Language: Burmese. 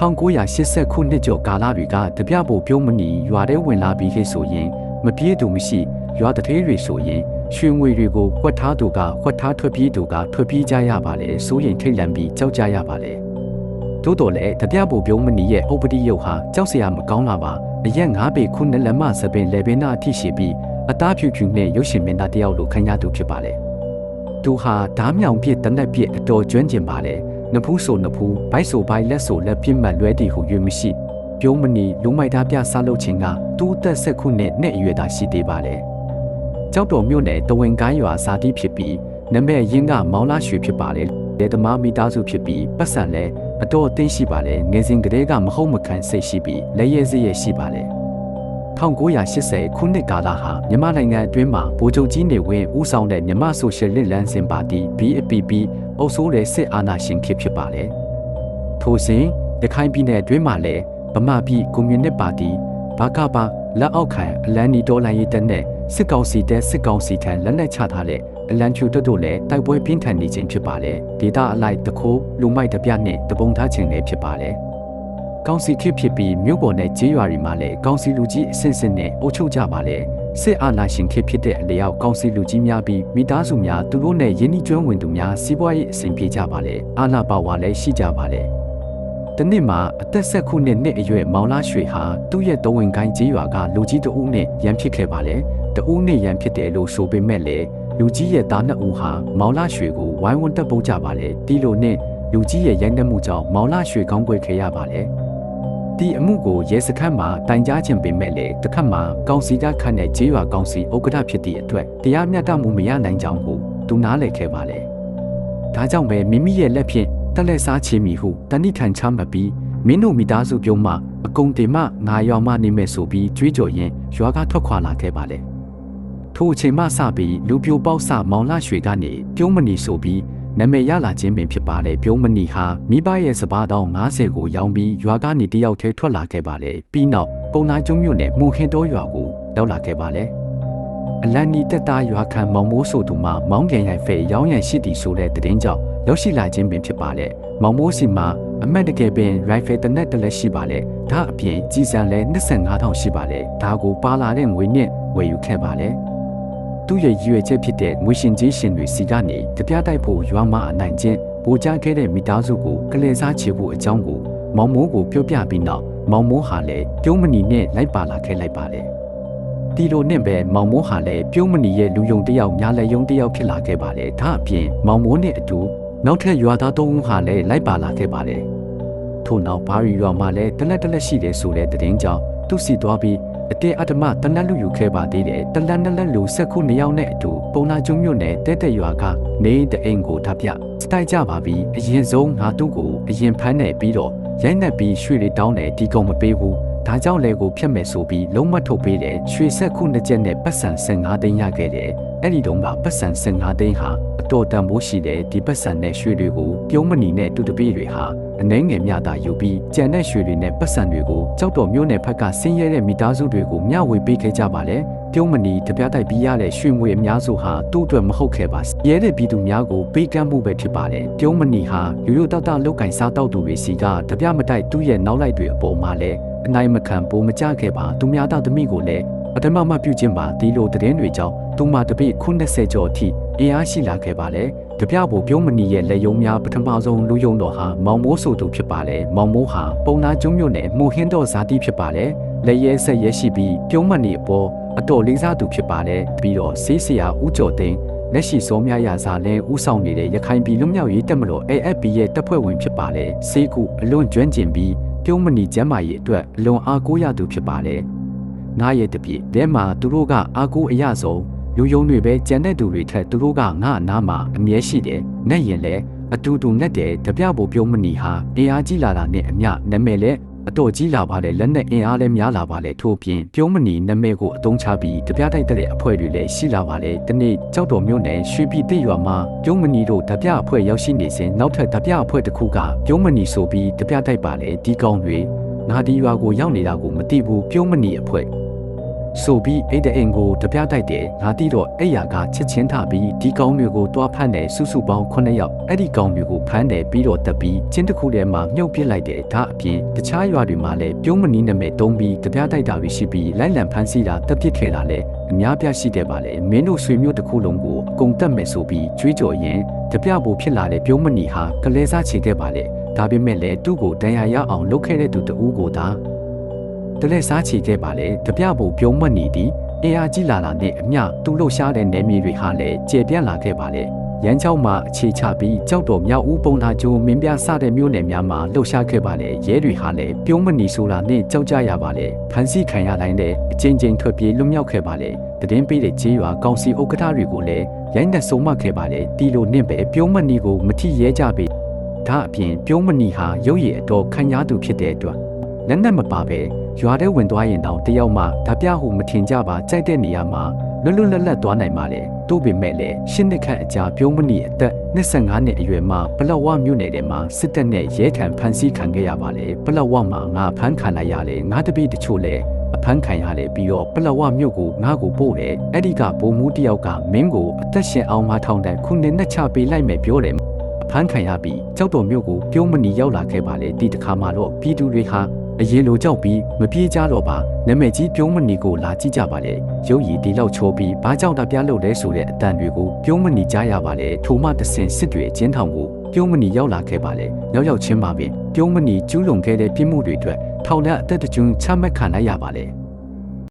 1980ခုနှစ်ကျော်ကာလတွေကတပြဖို့ပြုံးမနီရွာထဲဝင်လာပြီးခေဆိုရင် မပြေးသူမရှိရွာတထေးတွေဆိုရင်ရွှေငွေတွေကိုခွက်ထားသူကခွက်ထားထွက်ပြေးသူကထွက်ပြေးကြရပါလေစိုးရင်ထိတ်လန့်ပြီးကြောက်ကြရပါလေတိုးတော်လည်းတပြဖို့ပြုံးမနီရဲ့ဥပတိယုတ်ဟာကြောက်စရာမကောင်းလာပါအရက်၅ပေခုနှစ်လက်မစပင်လေပင်နာအထိရှိပြီးအသားဖြူဖြူနဲ့ရုပ်ရှင်မင်းသားတယောက်လိုခံရသူဖြစ်ပါလေသူဟာဓားမြောင်ပြစ်တနက်ပြစ်အတော်ကျွမ်းကျင်ပါလေ နဖူးဆိုနဖူးဘိုက်ဆိုဘိုက်လက်ဆိုလက်ပြစ်မှတ်လွဲတည်ဟု၍မရှိပြုံးမနီလူမိုက်သားပြဆလုပ်ခြင်းကသူ့အသက်ဆက်ခုနှစ်နဲ့အရွယ်သာရှိသေးပါလေကြောက်တော်မြို့နယ်တဝင်ကိုင်းရွာစာတိဖြစ်ပြီးနမဲရင်းကမောင်လာရွှေဖြစ်ပါလေလေသမားမိသားစုဖြစ်ပြီးပတ်စံလဲအတော်အသိရှိပါလေငယ်စဉ်ကတည်းကမဟုတ်မခံစိတ်ရှိပြီးလက်ရဲစရဲရှိပါလေ 1980ခုနှစ်ကာလဟာမြန်မာနိုင်ငံအတွင်းမှာဗိုလ်ချုပ်ကြီးနေဝင်းဦးဆောင်တဲ့မြန်မာဆိုရှယ်လစ်လမ်းစဉ်ပါတီ BAPP အုပ်စိုးတဲ့စစ်အာဏာရှင်ခေတ်ဖြစ်ပါတယ်။ထိုစဉ်ရခိုင်ပြည်နယ်အတွင်းမှာလည်းဗမာပြည်ကွန်မြူနစ်ပါတီဘာကပါလက်အောက်ခံအလန်နီတော်လှန်ရေးတပ်နဲ့စစ်ကောင်စီတပ်စစ်ကောင်စီထံလက်နက်ချထားတဲ့အလန်ချူတပ်တို့လည်းတိုက်ပွဲပြင်းထန်နေခြင်းဖြစ်ပါတယ်။ဒေတာအလိုက်တခိုးလူမိုက်တပြနဲ့တပုံထားခြင်းလည်းဖြစ်ပါတယ်။ ကောင်စီခေတ်ဖြစ်ပြီးမြို့ပေါ်နဲ့ကျေးရွာတွေမှာလည်းကောင်စီလူကြီးအစစ်စစ်နဲ့အုပ်ချုပ်ကြပါလေစစ်အာဏာရှင်ခေတ်ဖြစ်တဲ့အလျောက်ကောင်စီလူကြီးများပြီးမိသားစုများသူတို့နဲ့ယင်းနှီးကျွမ်းဝင်သူများစီးပွားရေးအဆင်ပြေကြပါလေအာဏာပါဝါလည်းရှိကြပါလေတနေ့မှာအသက်ဆက်ခုနှစ်နှစ်အရွယ်မောင်လာရွှေဟာသူ့ရဲ့တဝင်ကိုင်းကျေးရွာကလူကြီးတဦးနဲ့ရန်ဖြစ်ခဲ့ပါလေတဦးနဲ့ရန်ဖြစ်တယ်လို့ဆိုပေမဲ့လည်းလူကြီးရဲ့သားနှစ်ဦးဟာမောင်လာရွှေကိုဝိုင်းဝန်းတက်ပုတ်ကြပါလေတီလိုနဲ့လူကြီးရဲ့ရိုက်နှက်မှုကြောင့်မောင်လာရွှေကောင်းကွယ်ခဲ့ရပါလေ ဒီအမှုကိုရဲစခန်းမှာတိုင်ကြားခြင်းပေမဲ့လည်းတစ်ခါမှကောင်စီကခန့်တဲ့ဂျေးရွာကောင်စီဥက္ကဋ္ဌဖြစ်သည့်အတွက်တရားမျှတမှုမရနိုင်ကြောင်းကိုသူနားလည်ခဲ့ပါလေ။ဒါကြောင့်ပဲမိမိရဲ့လက်ဖြင့်တက်လက်စားချေမိဟုတဏိထန်ချမှတ်ပြီးမင်းတို့မိသားစုပြုံးမှအကုံတင်မှငါရွာမှနေမဲ့ဆိုပြီးကြွေးကြော်ရင်းရွာကထွက်ခွာလာခဲ့ပါလေ။ထိုအချိန်မှစပြီးလူပြိုပေါက်ဆမောင်လာရွှေကနေပြုံးမနီဆိုပြီး နာမည်ရလာခြင်းပင်ဖြစ်ပါလေပြုံးမနီဟာမိဘရဲ့စပါးတောင်း90ကိုရောင်းပြီးရွာကနေတယောက်တည်းထွက်လာခဲ့ပါလေပြီးနောက်ပုံနာကျုံမြို့နယ်မူခင်တော်ရွာကိုရောက်လာခဲ့ပါလေအလန်နီတက်သားရွာခံမောင်မိုးဆိုသူမှမောင်းပြန်ရိုက်ဖဲရောင်းရန်ရှိသည်ဆိုတဲ့သတင်းကြောင့်ရောက်ရှိလာခြင်းပင်ဖြစ်ပါလေမောင်မိုးစီမှာအမတ်တကယ်ပင်ရိုက်ဖဲတနက်တလက်ရှိပါလေဒါအပြင်ကြီးစံလဲ25000ရှိပါလေဒါကိုပါလာတဲ့ငွေနဲ့ဝယ်ယူခဲ့ပါလေ သူ့ရဲ့ရည်ရွယ်ချက်ဖြစ်တဲ့ငွေရှင်ကြီးရှင်တွေစီကနေတပြားတိုက်ဖို့ရွာမအနိုင်ချင်းပိုကြခဲ့တဲ့မိသားစုကိုကလေးစားချေဖို့အကြောင်းကိုမောင်မိုးကိုပြောပြပြီးနောက်မောင်မိုးဟာလည်းပြုံးမနီနဲ့လိုက်ပါလာခဲ့လိုက်ပါတယ်ဒီလိုနဲ့ပဲမောင်မိုးဟာလည်းပြုံးမနီရဲ့လူယုံတယောက်ညာလည်းယုံတယောက်ဖြစ်လာခဲ့ပါတယ်ဒါအပြင်မောင်မိုးနဲ့အတူနောက်ထပ်ရွာသားသုံးဦးဟာလည်းလိုက်ပါလာခဲ့ပါတယ်ထို့နောက်ဘာရီရွာမှာလည်းတလက်တလက်ရှိတယ်ဆိုတဲ့သတင်းကြောင့်သူစီသွားပြီး အတင်းအဓမ္မတနက်လူယူခဲ့ပါသေးတယ်တလန်နလက်လူဆက်ခုနှစ်ယောက်နဲ့အတူပုံနာကျုံမြို့နယ်တဲတဲ့ရွာကနေတဲ့အိမ်ကိုထပ်ပြစတိုက်ကြပါပြီအရင်ဆုံးငါတို့ကိုအရင်ဖမ်းနေပြီးတော့ရိုက်နှက်ပြီးရွှေတွေတောင်းတယ်ဒီကောင်မပေးဘူးဒါကြောင့်လေကိုဖြတ်မယ်ဆိုပြီးလုံးမထုတ်ပေးတယ်ရွှေဆက်ခုနှစ်ချက်နဲ့ပတ်စံ15သိန်းရခဲ့တယ်အဲ့ဒီတုန်းကပတ်စံ15သိန်းဟာအတော်တန်ဖိုးရှိတဲ့ဒီပတ်စံနဲ့ရွှေတွေကိုပြုံးမနီနဲ့တူတပည့်တွေဟာ အနှဲငယ်မြတာယူပြီးကြံတဲ့ရွှေတွေနဲ့ပတ်စံတွေကိုကြောက်တော်မျိုးနယ်ဖက်ကဆင်းရဲတဲ့မိသားစုတွေကိုမျှဝေပေးခဲ့ကြပါလေပြုံးမနီတပြားတိုက်ပြီးရတဲ့ရွှေငွေအများစုဟာသူ့အတွက်မဟုတ်ခဲ့ပါရဲတဲ့ပြည်သူများကိုပေးကမ်းမှုပဲဖြစ်ပါတယ်ပြုံးမနီဟာရိုးရိုးတောက်တောက်လောက်ကင်စားတောက်သူတွေစီကတပြားမတိုက်သူ့ရဲ့နောက်လိုက်တွေအပေါ်မှာလဲအနိုင်မခံပိုမကြခဲ့ပါသူများသားသမီးကိုလည်းအတမမပြုခြင်းပါဒီလိုသတင်းတွေကြောင့်သူမတပိ90ကျော်အထိ အင်အားရှိလာခဲ့ပါလေတပြဖို့ပြုံးမနီရဲ့လက်ယုံများပထမဆုံးလူယုံတော်ဟာမောင်မိုးဆိုသူဖြစ်ပါလေမောင်မိုးဟာပုံနာကျုံမြို့နယ်မှုဟင်းတော်ဇာတိဖြစ်ပါလေလက်ရဲဆက်ရဲရှိပြီးပြုံးမနီအပေါ်အတော်လေးစားသူဖြစ်ပါလေပြီးတော့ဆေးဆရာဦးကျော်သိန်းလက်ရှိစောမြရာဇာလဲဥဆောင်နေတဲ့ရခိုင်ပြည်လွတ်မြောက်ရေးတပ်မတော် AFP ရဲ့တပ်ဖွဲ့ဝင်ဖြစ်ပါလေစေကူအလွန်ကျွမ်းကျင်ပြီးပြုံးမနီကျမ်းမာရေးအတွက်အလွန်အားကိုးရသူဖြစ်ပါလေငါရဲ့တပြည့်တဲမှာသူတို့ကအားကိုးအရဆုံး လူယုံတွေပဲကြံတဲ့သူတွေထက်သူတို့ကငါအနားမှာအမြဲရှိတယ်။နဲ့ရင်လဲအတူတူနဲ့တဲ့တပြဖို့ပြုံးမနီဟာအင်အားကြီးလာတာနဲ့အမျှနာမည်လဲအတော်ကြီးလာပါလေလက်နဲ့အင်အားလည်းများလာပါလေထို့ပြင်ပြုံးမနီနာမည်ကိုအသုံးချပြီးတပြတိုက်တဲ့အဖွဲ့တွေလည်းရှိလာပါလေဒီနေ့ကြောက်တော်မြို့နယ်ရွှေပြည်တိရွာမှာပြုံးမနီတို့တပြအဖွဲ့ရောက်ရှိနေစဉ်နောက်ထပ်တပြအဖွဲ့တစ်ခုကပြုံးမနီဆိုပြီးတပြတိုက်ပါလေဒီကောင်းတွေငါဒီရွာကိုရောက်နေတာကိုမသိဘူးပြုံးမနီအဖွဲ့ ဆိုပြီးအိတ်တဲ့အိမ်ကိုတပြတိုက်တယ်ငါတိတော့အဲ့ရကချက်ချင်းထပြီးဒီကောင်းမျိုးကိုတွားဖတ်တယ်စုစုပေါင်း9ယောက်အဲ့ဒီကောင်းမျိုးကိုဖမ်းတယ်ပြီးတော့တက်ပြီးချင်းတစ်ခုထဲမှာမြုပ်ပစ်လိုက်တယ်ဒါအပြင်တခြားရွာတွေမှာလည်းပြုံးမနီးနာမည်တုံးပြီးတပြတိုက်တာတွေရှိပြီးလိုက်လံဖမ်းဆီးတာတက်ပစ်ခဲ့တာလည်းအများပြရှိခဲ့ပါလေမင်းတို့ဆွေမျိုးတစ်ခုလုံးကိုအကုန်တက်မယ်ဆိုပြီးကြွေးကြော်ရင်တပြဖို့ဖြစ်လာတဲ့ပြုံးမနီဟာကလေးစားချေခဲ့ပါလေဒါပေမဲ့လည်းသူ့ကိုတန်ရာရအောင်လုပ်ခဲ့တဲ့သူတဦးကိုသာ တလဲစားချေခဲ့ပါလေတပြဖို့ပြုံးမနီသည်အင်အားကြီးလာလာနဲ့အမျှသူ့လှုပ်ရှားတဲ့နယ်မြေတွေဟာလည်းကျေပြန့်လာခဲ့ပါလေရန်ချောင်းမှာအခြေချပြီးကြောက်တော်မြောက်ဦးပုံသာကျိုးမင်းပြစတဲ့မြို့နယ်များမှာလှုပ်ရှားခဲ့ပါလေရဲတွေဟာလည်းပြုံးမနီဆိုတာနဲ့ကြောက်ကြရပါလေဖန်ဆီးခံရတိုင်းလည်းအချင်းချင်းထွက်ပြေးလွတ်မြောက်ခဲ့ပါလေတည်င်းပေးတဲ့ကြေးရွာကောင်စီဥက္ကဋ္ဌတွေကိုလည်းရိုင်းနဲ့စုံမခဲ့ပါလေတီလိုနှင့်ပဲပြုံးမနီကိုမထီရဲကြပေဒါအပြင်ပြုံးမနီဟာရုပ်ရည်အတော်ခံရသူဖြစ်တဲ့အတွက်လက်နက်မပါပဲ ရွာထဲဝင်သွားရင်တောင်တယောက်မှဓာပြဟုမထင်ကြပါကြိုက်တဲ့နေရာမှာလွတ်လွတ်လပ်လပ်သွားနိုင်ပါလေတို့ပေမဲ့လည်းရှင်းနှစ်ခန့်အကြာပြုံးမနီအသက်25နှစ်အရွယ်မှာပလော့ဝမြို့နယ်ထဲမှာစစ်တပ်နဲ့ရဲထံဖမ်းဆီးခံခဲ့ရပါလေပလော့ဝမှာငါဖမ်းခံလိုက်ရလေငါတပည့်တချို့လည်းအဖမ်းခံရတယ်ပြီးတော့ပလော့ဝမြို့ကိုငါ့ကိုပို့တယ်အဲ့ဒီကဘိုလ်မှူးတယောက်ကမင်းကိုအသက်ရှင်အောင်မထောင်တဲ့ခုနှစ်နှစ်ချပေးလိုက်မယ်ပြောတယ်အဖမ်းခံရပြီးကြောက်တော်မြို့ကိုပြုံးမနီရောက်လာခဲ့ပါလေဒီတစ်ခါမှတော့ပြည်သူတွေဟာ အရင်လိုကြောက်ပြီးမပြေးကြတော့ပါနာမည်ကြီးပြုံးမနီကိုလာကြည့်ကြပါလေရုပ်ရည်ဒီလောက်ချိုးပြီးဘာကြောင့်တပြားလို့လဲဆိုတဲ့အတန်တွေကိုပြုံးမနီကြားရပါလေထိုမှတဆင်စစ်တွေအချင်းထောင်ကိုပြုံးမနီရောက်လာခဲ့ပါလေရောက်ရောက်ချင်းပါပင်ပြုံးမနီကျူးလွန်ခဲ့တဲ့ပြစ်မှုတွေအတွက်ထောင်ထဲအသက်တကျွန်းချမှတ်ခံလိုက်ရပါလေ